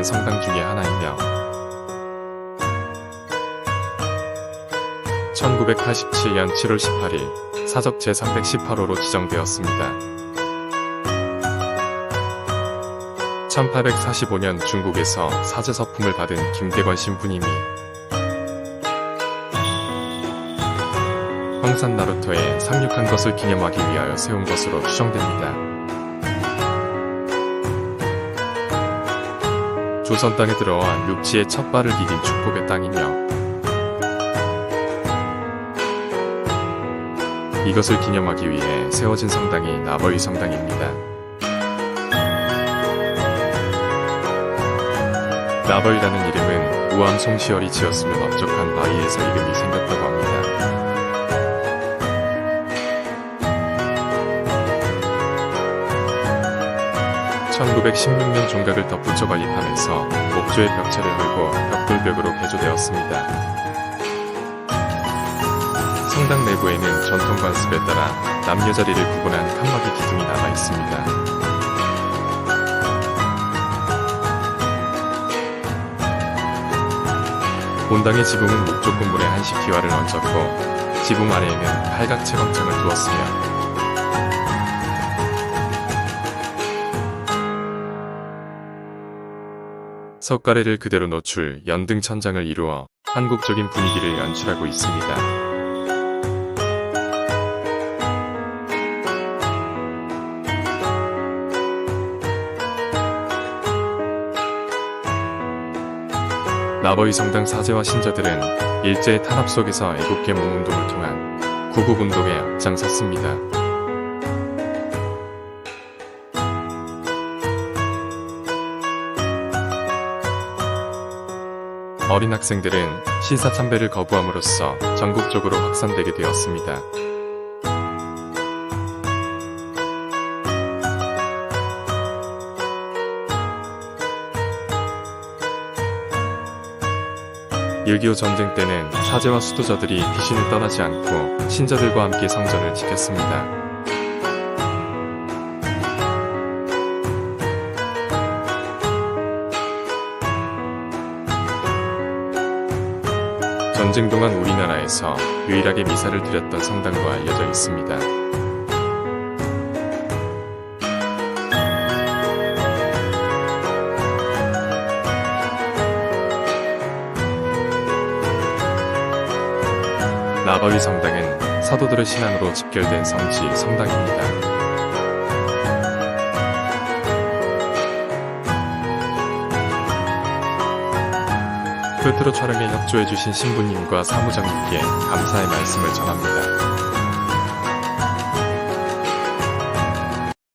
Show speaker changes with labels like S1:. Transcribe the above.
S1: 있는 성당 중의 하나이며 1987년 7월 18일 사적 제318호로 지정되었습니다. 1845년 중국에서 사제 서품을 받은 김대건 신부님이 황산 나루터에 상륙한 것을 기념하기 위하여 세운 것으로 추정됩니다. 조선 땅에 들어와 육지의 첫 발을 디딘 축복의 땅이며 이것을 기념하기 위해 세워진 성당이 나버이 성당입니다. 나버이라는 이름은 우암 송시열이 지었으면 업적한 바위에서 이름이 생겼다고 합니다. 1916년 종각을 덧붙여 건립하면서 목조의 벽체를 헐고 벽돌벽으로 개조되었습니다. 성당 내부에는 전통 관습에 따라 남녀 자리를 구분한 칸막이 기둥이 남아 있습니다. 본당의 지붕은 목조 건물에 한식 기와를 얹었고 지붕 아래에는 팔각 채광창을 두었으며 석가래를 그대로 노출 연등 천장을 이루어 한국적인 분위기를 연출하고 있습니다. 나버이 성당 사제와 신자들은 일제의 탄압 속에서 애국계 몸운동을 통한 구국운동에 앞장섰습니다. 어린 학생들은 신사참배를 거부함으로써 전국적으로 확산되게 되었습니다. (6.25) 전쟁 때는 사제와 수도자들이 귀신을 떠나지 않고 신자들과 함께 성전을 지켰습니다. 전쟁 동안 우리나라에서 유일하게 미사를 드렸던 성당으로 알려져 있습니다. 나바위 성당은 사도들의 신앙으로 집결된 성지 성당입니다. 풀트로 촬영에 협조해주신 신부님과 사무장님께 감사의 말씀을 전합니다.